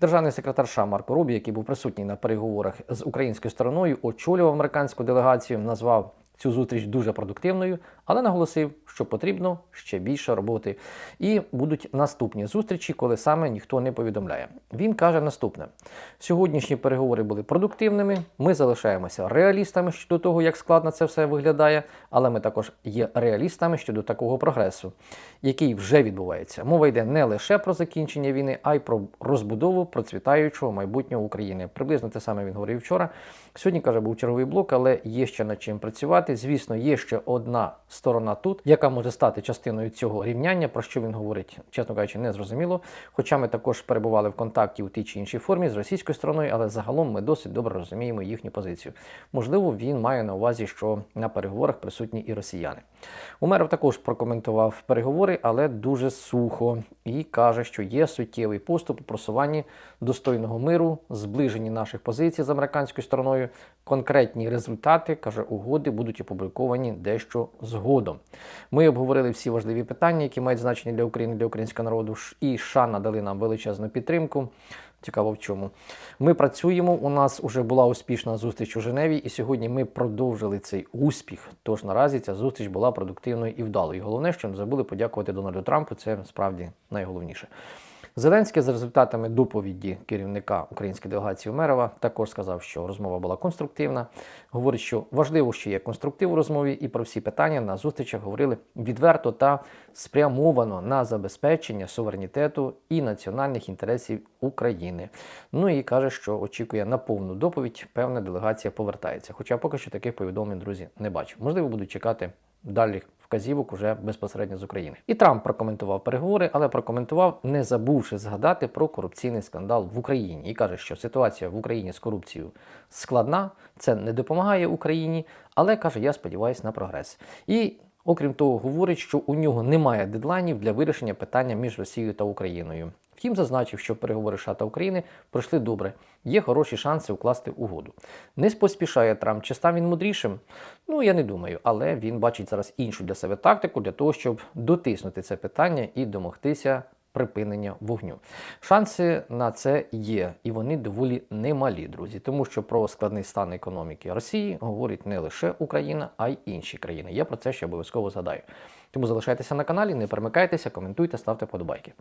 Державний секретар США Марко Рубі, який був присутній на переговорах з українською стороною, очолював американську делегацію, назвав цю зустріч дуже продуктивною, але наголосив, що потрібно ще більше роботи. І будуть наступні зустрічі, коли саме ніхто не повідомляє. Він каже наступне: сьогоднішні переговори були продуктивними. Ми залишаємося реалістами щодо того, як складно це все виглядає, але ми також є реалістами щодо такого прогресу, який вже відбувається. Мова йде не лише про закінчення війни, а й про розбудову процвітаючого майбутнього України. Приблизно те саме він говорив вчора. Сьогодні каже, був черговий блок, але є ще над чим працювати. Звісно, є ще одна сторона тут, яка може стати частиною цього рівняння, про що він говорить, чесно кажучи, не зрозуміло. Хоча ми також перебували в контакті у тій чи іншій формі з російською стороною, але загалом ми досить добре розуміємо їхню позицію. Можливо, він має на увазі, що на переговорах присутні і росіяни. Умеров також прокоментував переговори, але дуже сухо, і каже, що є суттєвий поступ у просуванні достойного миру, зближенні наших позицій з американською стороною. Конкретні результати каже, угоди будуть опубліковані дещо згодом. Ми обговорили всі важливі питання, які мають значення для України, для українського народу. І США надали нам величезну підтримку. Цікаво в чому. Ми працюємо. У нас вже була успішна зустріч у Женеві, і сьогодні ми продовжили цей успіх. Тож наразі ця зустріч була продуктивною і вдалою. І головне, що не забули подякувати Дональду Трампу. Це справді найголовніше. Зеленський з результатами доповіді керівника української делегації Умерова також сказав, що розмова була конструктивна. Говорить, що важливо, що є конструктив у розмові, і про всі питання на зустрічах говорили відверто та спрямовано на забезпечення суверенітету і національних інтересів України. Ну і каже, що очікує на повну доповідь. Певна делегація повертається. Хоча поки що таких повідомлень, друзі, не бачу. Можливо, будуть чекати далі вказівок уже безпосередньо з України. І Трамп прокоментував переговори, але прокоментував, не забувши згадати про корупційний скандал в Україні. І каже, що ситуація в Україні з корупцією складна, це не допомагає Україні, але каже, я сподіваюся на прогрес. І окрім того, говорить, що у нього немає дедлайнів для вирішення питання між Росією та Україною. Втім, зазначив, що переговори США та України пройшли добре, є хороші шанси укласти угоду. Не поспішає Трамп, чи став він мудрішим? Ну я не думаю, але він бачить зараз іншу для себе тактику для того, щоб дотиснути це питання і домогтися припинення вогню. Шанси на це є, і вони доволі немалі, друзі, тому що про складний стан економіки Росії говорить не лише Україна, а й інші країни. Я про це ще обов'язково згадаю. Тому залишайтеся на каналі, не перемикайтеся, коментуйте, ставте подобайки.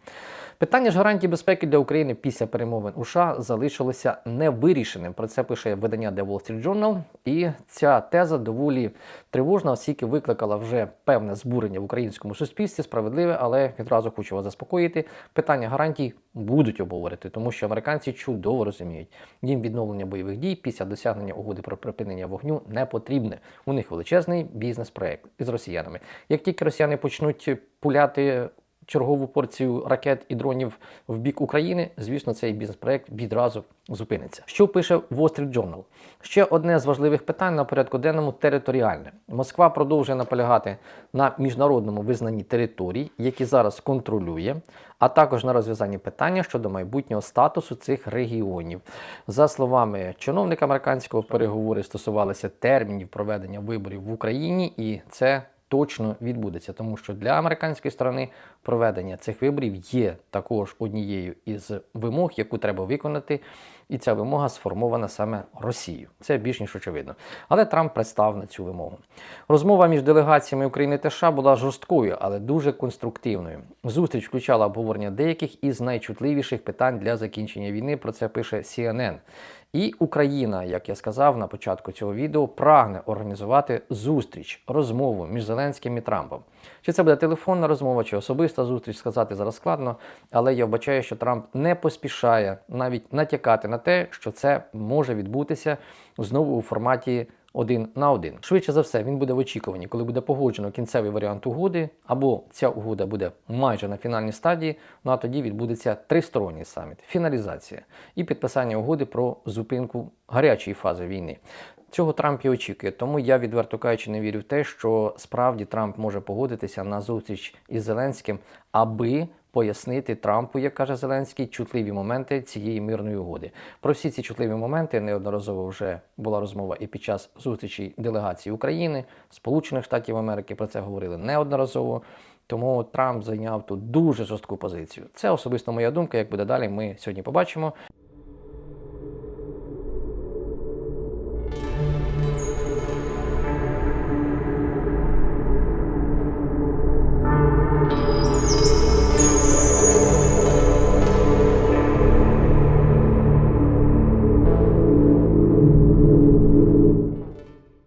Питання ж гарантій безпеки для України після перемовин у США залишилося невирішеним. Про це пише видання The Wall Street Journal. І ця теза доволі тривожна, оскільки викликала вже певне збурення в українському суспільстві, справедливе, але відразу хочу вас заспокоїти. Питання гарантій будуть обговорити, тому що американці чудово розуміють, їм відновлення бойових дій після досягнення угоди про припинення вогню не потрібне. У них величезний бізнес-проект із росіянами. Як тільки росіяни почнуть пуляти чергову порцію ракет і дронів в бік України, звісно, цей бізнес-проект відразу зупиниться. Що пише Wall Street Journal? Ще одне з важливих питань на порядку денному територіальне. Москва продовжує наполягати на міжнародному визнанні територій, які зараз контролює, а також на розв'язанні питання щодо майбутнього статусу цих регіонів. За словами чиновника американського, переговори стосувалися термінів проведення виборів в Україні, і це точно відбудеться, тому що для американської сторони проведення цих виборів є також однією із вимог, яку треба виконати, і ця вимога сформована саме Росією. Це більш ніж очевидно. Але Трамп представ на цю вимогу. Розмова між делегаціями України та США була жорсткою, але дуже конструктивною. Зустріч включала обговорення деяких із найчутливіших питань для закінчення війни. Про це пише CNN. І Україна, як я сказав на початку цього відео, прагне організувати зустріч, розмову між Зеленським і Трампом. Чи це буде телефонна розмова, чи особиста зустріч, сказати зараз складно, але я вбачаю, що Трамп не поспішає навіть натякати на те, що це може відбутися знову у форматі один на один. Швидше за все, він буде в очікуванні, коли буде погоджено кінцевий варіант угоди, або ця угода буде майже на фінальній стадії. Ну а тоді відбудеться тристоронній саміт, фіналізація і підписання угоди про зупинку гарячої фази війни. Цього Трамп і очікує, тому я відверто кажучи, не вірю в те, що справді Трамп може погодитися на зустріч із Зеленським, аби пояснити Трампу, як каже Зеленський, чутливі моменти цієї мирної угоди. Про всі ці чутливі моменти неодноразово вже була розмова і під час зустрічі делегації України, Сполучених Штатів Америки про це говорили неодноразово. Тому Трамп зайняв тут дуже жорстку позицію. Це особисто моя думка. Як буде далі, ми сьогодні побачимо.